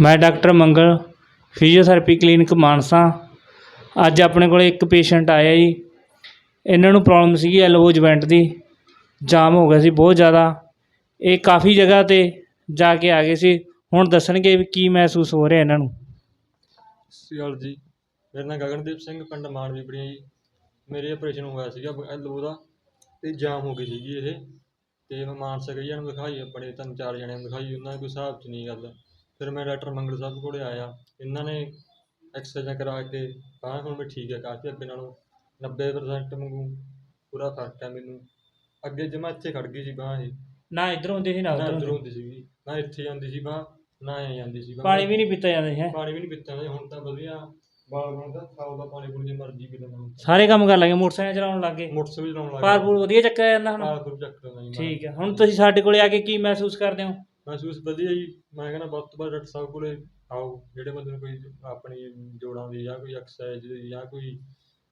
ਮੈਂ doctor Mangal physiotherapy clinic Mansa. ਅੱਜ ਆਪਣੇ ਕੋਲ ਇੱਕ ਪੇਸ਼ੈਂਟ ਆਇਆ ਜੀ। ਇਹਨਾਂ ਨੂੰ ਪ੍ਰੋਬਲਮ ਸੀਗੀ ਐਲਬੋ ਜੁਆਇੰਟ ਦੀ। ਜਾਮ ਹੋ ਗਿਆ ਸੀ ਬਹੁਤ ਜ਼ਿਆਦਾ। ਇਹ ਕਾਫੀ ਜਗ੍ਹਾ 'ਤੇ ਜਾ ਕੇ ਆ ਗਏ ਸੀ। ਹੁਣ ਦੱਸਣਗੇ ਵੀ ਕੀ ਮਹਿਸੂਸ ਹੋ ਰਿਹਾ ਇਹਨਾਂ ਨੂੰ। ਸਤਿ ਸ਼੍ਰੀ ਅਕਾਲ ਜੀ। ਮੇਰਾ ਨਾਮ ਗਗਨਦੀਪ ਸਿੰਘ, ਪਿੰਡ ਮਾਨਵੀ ਬੜੀਆਂ ਜੀ। ਮੇਰੇ ਆਪਰੇਸ਼ਨ ਹੋਇਆ ਸੀਗਾ ਐਲਬੋ ਦਾ ਤੇ ਜਾਮ ਹੋ ਗਈ ਸੀਗੀ ਇਹ। ਤੇ ਮੈਂ ਮਾਨਸਾ ਗਈਆਂ ਨੂੰ ਦਿਖਾਈ ਆਪਣੇ ਤਿੰਨ ਚਾਰ ਜਣਿਆਂ ਨੂੰ ਦਿਖਾਈ, ਉਹਨਾਂ ਦੇ ਕੋਈ ਹਿਸਾਬ 'ਚ ਨਹੀਂ ਗੱਲ। ਫਿਰ ਮੈਂ ਡਾਕਟਰ ਮੰਗਲ ਸਾਹਿਬ ਕੋਲੇ ਆਇਆ। ਇਹਨਾਂ ਨੇ ਐਕਸਰਸਾਈਜ਼ਾਂ ਕਰਾ ਕੇ ਬਾਂਹ ਹੁਣ ਵੀ ਠੀਕ ਹੈ ਕਾਫੀ ਅੱਗੇ ਨਾਲੋਂ 90% ਵਾਂਗੂ ਪੂਰਾ ਫ਼ਰਕ ਹੈ ਮੈਨੂੰ। ਅੱਗੇ ਜਮਾ ਇੱਥੇ ਖੜ ਗਈ ਸੀ ਬਾਂਹ ਇਹ। ਨਾ ਇਧਰੋਂ ਹੁੰਦੇ ਸੀ ਨਾ ਨਾ ਉਧਰੋਂ ਹੁੰਦੀ ਸੀਗੀ ਨਾ ਇੱਥੇ ਜਾਂਦੀ ਸੀ ਬਾਂਹ ਨਾ ਐ ਜਾਂਦੀ ਸੀ ਬਾਂਹ। ਪਾਣੀ ਵੀ ਨਹੀਂ ਪੀਤਾ ਜਾਂਦਾ ਹੈ। ਪਾਣੀ ਵੀ ਨਹੀਂ ਪੀਤਾ ਜਾਂਦਾ ਹੁਣ ਤਾਂ ਵਧੀਆ ਬਾਲ ਬਣਦਾ ਖਾਓ ਦਾ ਪਾਣੀ ਪੂਣੀ ਜੇ ਮਰਜ਼ੀ ਪੀ ਲੈਂਦਾ ਹੁਣ ਤਾਂ। ਸਾਰੇ ਕੰਮ ਕਰ ਲਾਂਗੇ ਮੋਟਰਸਾਈਕਲ ਚਲਾਉਣ ਲੱਗੇ। ਮੋਟਰਸਾਈਕਲ ਵੀ ਚਲਾਉਣ ਲੱਗ। ਪਾਰਪੂਰ ਵਧੀਆ ਚੱਕਿਆ ਜਾਂਦਾ ਹੁਣ। ਪਾਰਪੂਰ ਚੱਕ ਲੈਂਦਾ ਜੀ ਮੈਂ। ਠੀਕ ਹੈ ਹੁਣ ਤੁਸੀਂ ਸਾਡੇ ਕੋਲੇ ਆ ਕੇ ਕੀ ਮਹਿਸੂਸ ਕਰਦੇ ਹੋ? ਮਹਿਸੂਸ ਵਧੀਆ ਜੀ। ਮੈਂ ਕਹਿੰਦਾ ਵੱਧ ਤੋਂ ਵੱਧ ਡਾਕਟਰ ਸਾਹਿਬ ਕੋਲੇ ਆਓ ਜਿਹੜੇ ਬੰਦੇ ਨੂੰ ਕੋਈ ਆਪਣੀ ਜੋੜਾਂ ਦੀ ਜਾਂ ਕੋਈ ਐਕਸਰਸਾਈਜ਼ ਦੀ ਜਾਂ ਕੋਈ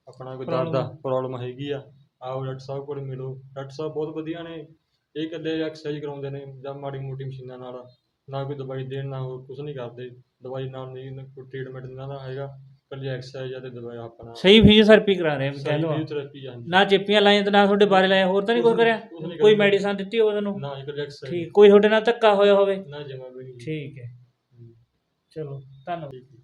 ਆਪਣਾ ਕੋਈ ਦਰਦ ਦਾ। ਪ੍ਰੋਬਲਮ ਹੈਗੀ ਆ ਆਓ ਡਾਕਟਰ ਸਾਹਿਬ ਕੋਲੇ ਮਿਲੋ। ਡਾਕਟਰ ਸਾਹਿਬ ਬਹੁਤ ਵਧੀਆ ਨੇ। ਇਹ ਇਕੱਲੇ ਐਕਸਰਸਾਈਜ਼ ਕਰਾਉਂਦੇ ਨੇ ਜਾਂ ਮਾੜੀ ਮੋਟੀ ਮਸ਼ੀਨਾਂ ਨਾਲ। ਨਾ ਕੋਈ ਦਵਾਈ ਦੇਣ ਨਾ ਹੋਰ ਕੁਝ ਨਹੀਂ ਕਰਦੇ। ਦਵਾਈ ਨਾਲ ਨਹੀਂ ਕੋਈ ਟ੍ਰੀਟਮੈਂਟ ਇਹਨਾਂ ਦਾ ਹੈਗਾ। ਇਕੱਲੀ ਐਕਸਰਸਾਈਜ਼ ਅਤੇ ਦਵਾਈ ਆਪਣਾ। ਸਹੀ ਫਿਜ਼ੀਓਥੈਰੇਪੀ ਕਰਾ ਰਹੇ ਆ ਕਹਿ ਲਓ। ਫਿਜ਼ੀਓਥੈਰੇਪੀ ਨਾ ਚਿੱਪੀਆਂ ਲਾਈਆਂ ਤੇ ਨਾ ਤੁਹਾਡੇ ਬਾਰੇ ਲਾਇਆ ਹੋਰ ਤਾਂ ਨਹੀਂ ਕੋਈ ਕਰਿਆ? ਕੁਛ ਨਹੀਂ ਕੋਈ ਕਰਿਆ। ਮੈਡੀਸਨ ਦਿੱਤੀ ਹੋਵੇ ਤੁਹਾਨੂੰ? ਨਾ ਇਕੱਲੀ ਐਕਸਰਸਾਈਜ਼ ਠੀਕ ਕੋਈ ਤੁਹਾਡੇ ਨਾਲ ਧੱਕਾ ਹੋਇਆ ਹੋਵੇ? ਨਾ ਜਮਾ ਵੀ ਨਹੀਂ ਠੀਕ ਹੈ। ਚਲੋ ਧੰਨਵਾਦ। ਠੀਕ ਹੈ।